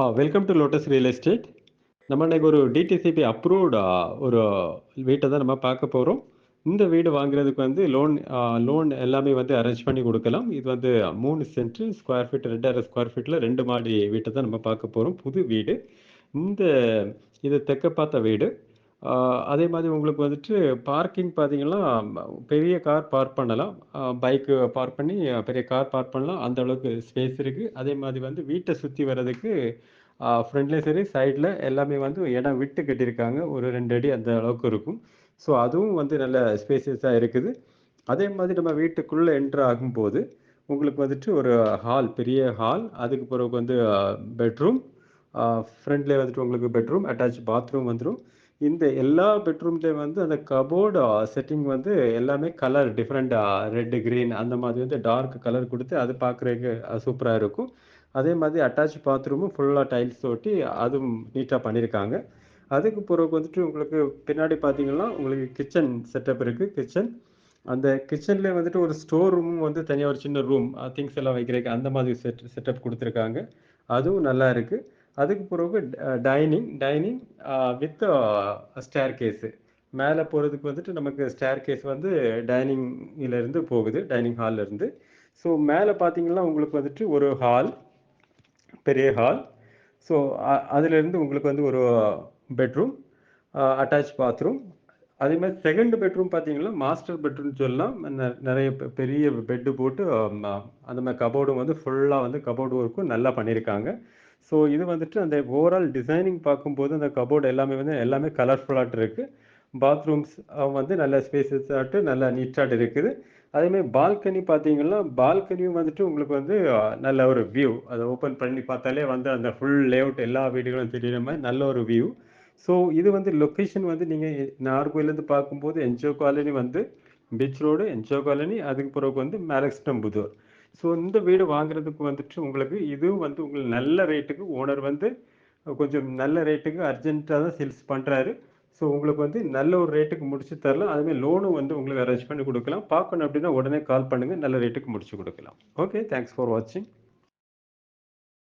Ah welcome to Lotus real estate நம்ம இன்னைக்கு ஒரு டிடிசிபி அப்ரூவ்டு ஒரு வீட்டை தான் நம்ம பார்க்க போகிறோம் இந்த வீடு வாங்குறதுக்கு வந்து லோன் லோன் எல்லாமே வந்து அரேஞ்ச் பண்ணி கொடுக்கலாம். இது வந்து மூணு சென்ட் ஸ்கொயர் ஃபீட் ரெண்டாயிரம் ஸ்கொயர் ஃபீட்டில் ரெண்டு மாடி வீட்டை தான் நம்ம பார்க்க போகிறோம் புது வீடு. இந்த இது தெற்க பார்த்த வீடு. அதே மாதிரி உங்களுக்கு வந்துட்டு பார்க்கிங் பார்த்தீங்கன்னா பெரிய கார் பார்க் பண்ணலாம். பைக்கு பார்க் பண்ணி பெரிய கார் பார்க் பண்ணலாம். அந்த அளவுக்கு ஸ்பேஸ் இருக்குது அதே மாதிரி வந்து வீட்டை சுற்றி வர்றதுக்கு ஃப்ரண்ட்லேயும் சரி சைடில் எல்லாமே வந்து இடம் விட்டு கட்டியிருக்காங்க. ஒரு ரெண்டு அடி அந்த அளவுக்கு இருக்கும். ஸோ அதுவும் வந்து நல்ல ஸ்பேசியஸாக இருக்குது. அதே மாதிரி நம்ம வீட்டுக்குள்ளே என்ட்ரு ஆகும்போது உங்களுக்கு வந்துட்டு ஒரு ஹால் பெரிய ஹால். அதுக்கு பிறகு வந்து பெட்ரூம். ஃப்ரண்ட்லேயே வந்துட்டு உங்களுக்கு பெட்ரூம். அட்டாச் பாத்ரூம் வந்துடும் இந்த எல்லா பெட்ரூம்லேயும் வந்து அந்த கபோர்டு செட்டிங் வந்து எல்லாமே கலர் டிஃப்ரெண்ட்டாக ரெட்டு க்ரீன் அந்த மாதிரி வந்து டார்க் கலர் கொடுத்து அது பார்க்குறதுக்கு சூப்பராக இருக்கும். அதே மாதிரி அட்டாச் பாத்ரூமும் ஃபுல்லாக டைல்ஸ் ஒட்டி அதுவும் நீட்டாக பண்ணியிருக்காங்க அதுக்கு பிறகு வந்துட்டு உங்களுக்கு பின்னாடி பார்த்தீங்கன்னா உங்களுக்கு கிச்சன் செட்டப் இருக்குது கிச்சன் அந்த கிச்சன்லேயே வந்துட்டு ஒரு ஸ்டோர் ரூமும் வந்து தனியாக ஒரு சின்ன ரூம் திங்ஸ் எல்லாம் வைக்கிறதுக்கு அந்த மாதிரி செட் செட்டப் கொடுத்துருக்காங்க. அதுவும் நல்லா இருக்குது அதுக்கு பிறகு dining dining with staircase மேலே போகிறதுக்கு வந்துட்டு நமக்கு ஸ்டேர் கேஸ் வந்து டைனிங்கிலேருந்து போகுது டைனிங் ஹால்லேருந்து ஸோ மேலே பார்த்தீங்கன்னா உங்களுக்கு வந்துட்டு ஒரு ஹால் பெரிய ஹால் ஸோ அதுலேருந்து உங்களுக்கு வந்து ஒரு பெட்ரூம் அட்டாச் பாத்ரூம் அதே மாதிரி செகண்ட் பெட்ரூம் பார்த்தீங்கன்னா மாஸ்டர் பெட்ரூம் சொல்லலாம். நிறைய பெரிய பெட்டு போட்டு அந்த மாதிரி கபோர்டும் வந்து ஃபுல்லாக வந்து கபோர்டு ஒர்க்கும் நல்லா பண்ணியிருக்காங்க ஸோ இது வந்துட்டு அந்த ஓவரால் டிசைனிங் பார்க்கும்போது அந்த கபோர்டு எல்லாமே வந்து எல்லாமே கலர்ஃபுல்லாட்டு இருக்குது பாத்ரூம்ஸ் வந்து நல்ல ஸ்பேசஸாட்டு நல்லா நீட்டாட்டு இருக்குது. அதேமாதிரி பால்கனி பார்த்தீங்கன்னா பால்கனியும் வந்துட்டு உங்களுக்கு வந்து நல்ல ஒரு வியூ அதை ஓப்பன் பண்ணி பார்த்தாலே வந்து அந்த ஃபுல் லேஅவுட் எல்லா வீடுகளும் தெரியுற மாதிரி நல்ல ஒரு வியூ ஸோ இது வந்து லொக்கேஷன் வந்து நீங்கள் நாகர்கோயிலேருந்து பார்க்கும்போது என்ஜோ காலனி வந்து பீச் ரோடு என்ஜோ காலனி அதுக்கு பிறகு வந்து மேலக்ஸ்டம் புதூர். இந்த வீடு வாங்குறதுக்கு வந்துட்டு உங்களுக்கு இதுவும் வந்து உங்களுக்கு நல்ல ரேட்டுக்கு ஓனர் வந்து கொஞ்சம் நல்ல ரேட்டுக்கு அர்ஜென்ட்டாக தான் சேல்ஸ் பண்ணுறாரு ஸோ உங்களுக்கு வந்து நல்ல ஒரு ரேட்டுக்கு முடிச்சு தரலாம். அதுமாதிரி லோனும் வந்து உங்களுக்கு அரேஞ்ச் பண்ணி கொடுக்கலாம். பார்க்கணும் அப்படின்னா உடனே கால் பண்ணுங்கள் நல்ல ரேட்டுக்கு முடிச்சு கொடுக்கலாம். ஓகே தேங்க்ஸ் ஃபார் வாட்சிங்